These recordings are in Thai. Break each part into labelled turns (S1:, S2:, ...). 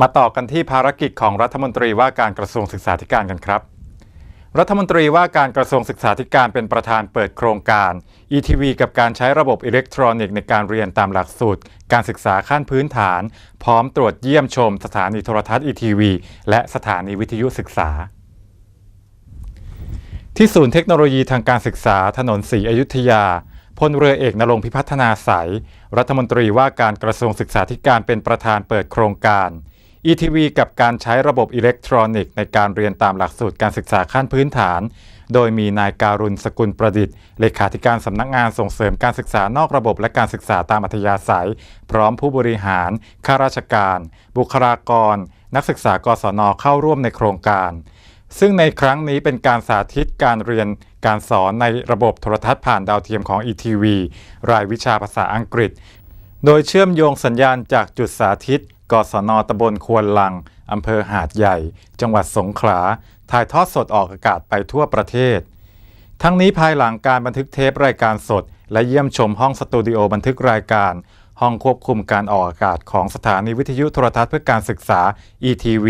S1: มาต่อกันที่ภารกิจของรัฐมนตรีว่าการกระทรวงศึกษาธิการกันครับ รัฐมนตรีว่าการกระทรวงศึกษาธิการเป็นประธานเปิดโครงการ ETV กับการใช้ระบบอิเล็กทรอนิกส์ในการเรียนตามหลักสูตร การศึกษาขั้นพื้นฐาน พร้อมตรวจเยี่ยมชมสถานีโทรทัศน์ ETV และสถานีวิทยุศึกษา ที่ศูนย์เทคโนโลยีทางการศึกษาถนนศรีอยุธยาพลเรือเอกนรงพิพัฒนาสายรัฐมนตรีว่าการกระทรวงศึกษาธิการเป็นประธานเปิดโครงการ ETV กับการใช้ระบบอิเล็กทรอนิกส์ในการเรียนตามหลักสูตรการศึกษาขั้นพื้นฐาน โดยมีนายการุณสกุลประดิษฐ์ เลขาธิการสำนักงานส่งเสริมการศึกษานอกระบบและการศึกษาตามอัธยาศัย พร้อมผู้บริหาร ข้าราชการ บุคลากร นักศึกษากศนเข้าร่วมในโครงการ ซึ่งในครั้งนี้เป็นการสาธิตการเรียนการสอนในระบบโทรทัศน์ผ่านดาวเทียมของ ETV รายวิชาภาษาอังกฤษ โดยเชื่อมโยงสัญญาณจากจุดสาธิต กศนตำบลควนลัง อำเภอหาดใหญ่ จังหวัดสงขลา ถ่ายทอดสดออกอากาศไปทั่วประเทศ ทั้งนี้ภายหลังการบันทึกเทปรายการสด และเยี่ยมชมห้องสตูดิโอบันทึกรายการ ห้องควบคุมการออกอากาศของสถานีวิทยุโทรทัศน์เพื่อการศึกษา ETV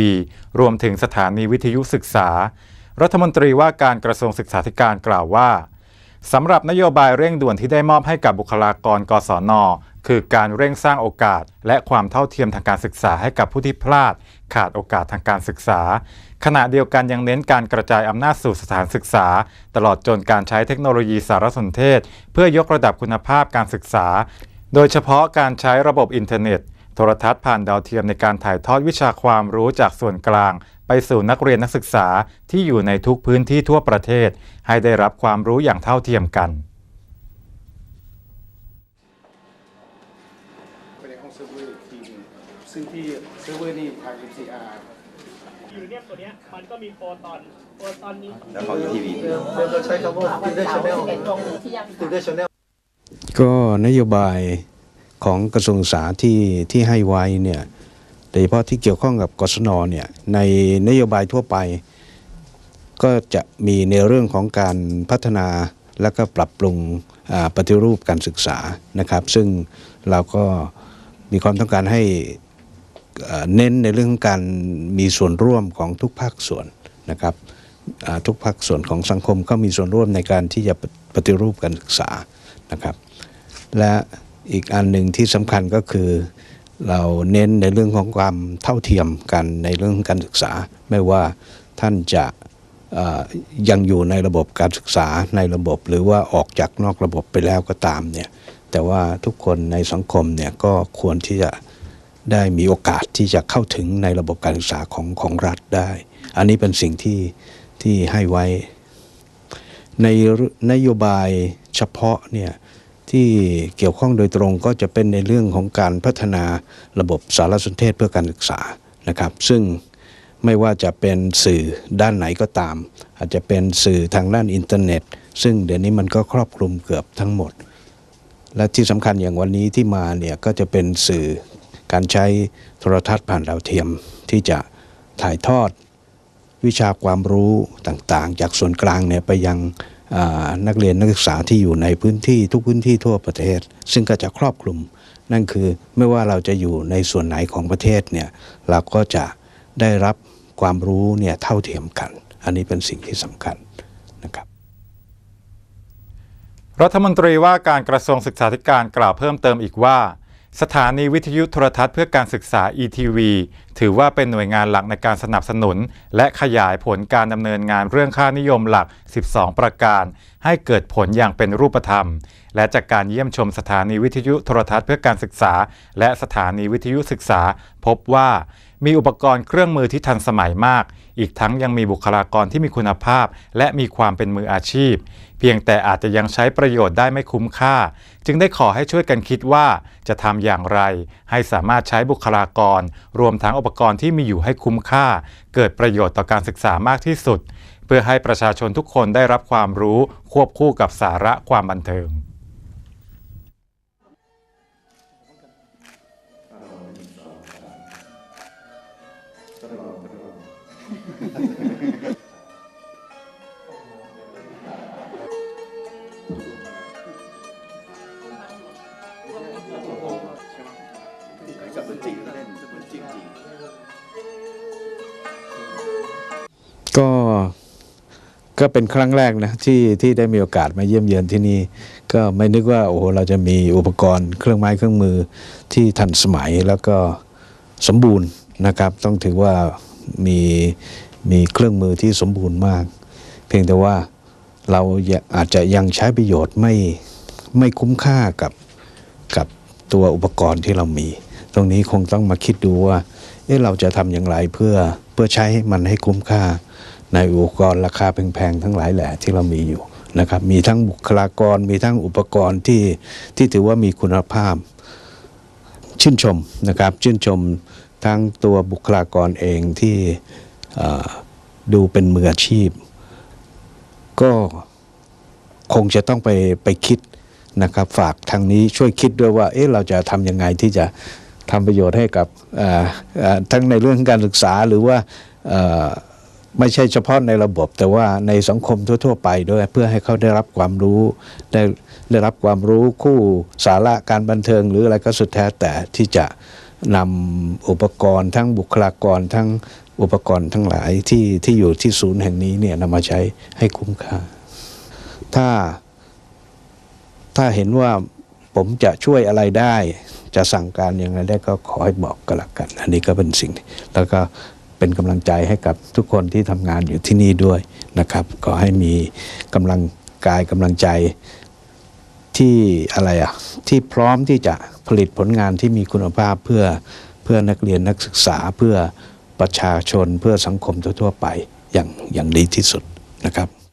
S1: รวมถึงสถานีวิทยุศึกษา รัฐมนตรีว่าการกระทรวงศึกษาธิการกล่าวว่าสำหรับนโยบายเร่งด่วนที่ได้มอบให้กับบุคลากรกศน คือการเร่งสร้างโอกาส และความเท่าเทียมทางการศึกษาให้กับผู้ที่พลาด ขาดโอกาสทางการศึกษา ขณะเดียวกันยังเน้นการกระจายอำนาจสู่สถานศึกษา ตลอดจนการใช้เทคโนโลยีสารสนเทศ เพื่อยกระดับคุณภาพการศึกษา โดยเฉพาะการใช้ระบบอินเทอร์เน็ต โทรทัศน์ผ่านดาวเทียมในการถ่ายทอดวิชาความรู้จากส่วนกลางไปสู่นักเรียนนักศึกษาที่อยู่ในทุกพื้นที่ทั่วประเทศ ให้ได้รับความรู้อย่างเท่าเทียมกัน
S2: ไปในห้องเซิร์ฟเวอร์อีกทีหนึงซึ่งที่เซิร์ฟเวอร์นี่ทาง MCR
S3: ยูเนียมตัวเนี้ยมันก็มีโปรตอนโปรตอนนี้
S4: แล้วของ ETV
S2: เราใช้คำว่า Student Channel
S5: ตรงที่ยัง
S2: Student Channel
S6: ก็นโยบายของกระทรวงศึกษาที่ที่ให้ไว้เนี่ยโดยเฉพาะที่เกี่ยวข้องกับกศนเนี่ยในนโยบายทั่วไป ก็จะมีในเรื่องของการพัฒนาและก็ปรับปรุงอ่าปฏิรูปการศึกษานะครับ ซึ่งเราก็ มีความต้องการให้เน้นในเรื่องของการมีส่วนร่วมของทุกภาคส่วนนะครับทุกภาคส่วนของสังคมก็มีส่วนร่วมในการที่จะปฏิรูปการศึกษานะครับ และอีกอันหนึ่งที่สำคัญก็คือเราเน้นในเรื่องของความเท่าเทียมกันในเรื่องของการศึกษา ไม่ว่าท่านจะยังอยู่ในระบบการศึกษาในระบบ หรือว่าออกจากนอกระบบไปแล้วก็ตามเนี่ย แต่ว่าทุกคนในสังคมเนี่ยก็ควรที่จะได้มีโอกาสที่จะเข้าถึงในระบบการศึกษาของของรัฐได้ อันนี้เป็นสิ่งที่ที่ให้ไว้ ในนโยบายเฉพาะเนี่ยที่เกี่ยวข้องโดยตรงก็จะเป็นในเรื่องของการพัฒนาระบบสารสนเทศเพื่อการศึกษานะครับ ซึ่งไม่ว่าจะเป็นสื่อด้านไหนก็ตาม อาจจะเป็นสื่อทางด้านอินเทอร์เน็ต ซึ่งเดี๋ยวนี้มันก็ครอบคลุมเกือบทั้งหมด และที่สำคัญอย่างวันนี้ที่มาเนี่ยก็จะเป็นสื่อการใช้โทรทัศน์ผ่านดาวเทียม ที่จะถ่ายทอดวิชาความรู้ต่างๆ จากส่วนกลางเนี่ยไปยังนักเรียนนักศึกษาที่อยู่ในพื้นที่ทุกพื้นที่ทั่วประเทศ ซึ่งก็จะครอบคลุม นั่นคือไม่ว่าเราจะอยู่ในส่วนไหนของประเทศเนี่ยเราก็จะได้รับความรู้เนี่ยเท่าเทียมกัน อันนี้เป็นสิ่งที่สำคัญนะครับ
S1: รัฐมนตรีว่าการกระทรวงศึกษาธิการกล่าวเพิ่มเติมอีกว่า สถานีวิทยุโทรทัศน์เพื่อการศึกษา ETV ถือว่าเป็นหน่วยงานหลักในการสนับสนุน และขยายผลการดำเนินงานเรื่องค่านิยมหลัก 12 ประการ ให้เกิดผลอย่างเป็นรูปธรรม และจากการเยี่ยมชมสถานีวิทยุโทรทัศน์เพื่อการศึกษา และสถานีวิทยุศึกษา พบว่ามีอุปกรณ์เครื่องมือที่ทันสมัยมาก อีกทั้งยังมีบุคลากรที่มีคุณภาพ และมีความเป็นมืออาชีพ เพียงแต่อาจจะยังใช้ประโยชน์ได้ไม่คุ้มค่า จึงได้ขอให้ช่วยกันคิดว่าจะทำอย่างไร ให้สามารถใช้บุคลากร รวมทั้งอุปกรณ์ที่มีอยู่ให้คุ้มค่า เกิดประโยชน์ต่อการศึกษามากที่สุด เพื่อให้ประชาชนทุกคนได้รับความรู้ควบคู่กับสาระความบันเทิง
S4: ก็
S6: ก็เป็นครั้งแรกนะที่ที่ได้มีโอกาสมาเยี่ยมเยือนที่นี่ ก็ไม่นึกว่าโอ้โหเราจะมีอุปกรณ์เครื่องไม้เครื่องมือที่ทันสมัยแล้วก็สมบูรณ์นะครับ ต้องถือว่า มีมีเครื่องมือที่สมบูรณ์มาก เพียงแต่ว่าเราอาอาจจะยังใช้ประโยชน์ไม่ไม่คุ้มค่ากับกับตัวอุปกรณ์ที่เรามี ตรงนี้คงต้องมาคิดดูว่าเอ๊ะเราจะทำอย่างไรเพื่อเพื่อใช้มันให้คุ้มค่า ในอุปกรณ์ราคาแพงๆทั้งหลายแหละที่เรามีอยู่นะครับมีทั้งบุคลากรมีทั้งอุปกรณ์ที่ที่ถือว่ามีคุณภาพ ชื่นชมนะครับ ชื่นชม ทั้งตัวบุคลากรเองที่ดูเป็นมืออาชีพ ก็คงจะต้องไปไปคิดนะครับ ฝากทางนี้ช่วยคิดด้วยว่า เอ๊ะเราจะทำยังไงที่จะทำประโยชน์ให้กับทั้งในเรื่องการศึกษาหรือว่าไม่ใช่เฉพาะในระบบ แต่ว่าในสังคมทั่ว ๆ ไปด้วยเพื่อให้เขาได้รับความรู้ ได้ได้รับความรู้คู่สาระการบันเทิงหรืออะไรก็สุดแท้แต่ที่จะ นำอุปกรณ์ทั้งบุคลากรทั้งอุปกรณ์ทั้งหลายที่ที่อยู่ที่ศูนย์แห่งนี้เนี่ยนำมาใช้ให้คุ้มค่า ถ้าถ้าเห็นว่าผมจะช่วยอะไรได้ จะสั่งการยังไงได้ก็ขอให้บอกก็แล้วกัน อันนี้ก็เป็นสิ่ง แล้วก็เป็นกำลังใจให้กับทุกคนที่ทำงานอยู่ที่นี่ด้วยนะครับก็ให้มีกำลังกายกำลังใจ ที่อะไรอะที่พร้อมที่จะผลิตผลงานที่มีคุณภาพเพื่อเพื่อนักเรียนนักศึกษาเพื่อประชาชนเพื่อสังคมทั่วๆไปอย่างอย่างดีที่สุดนะครับ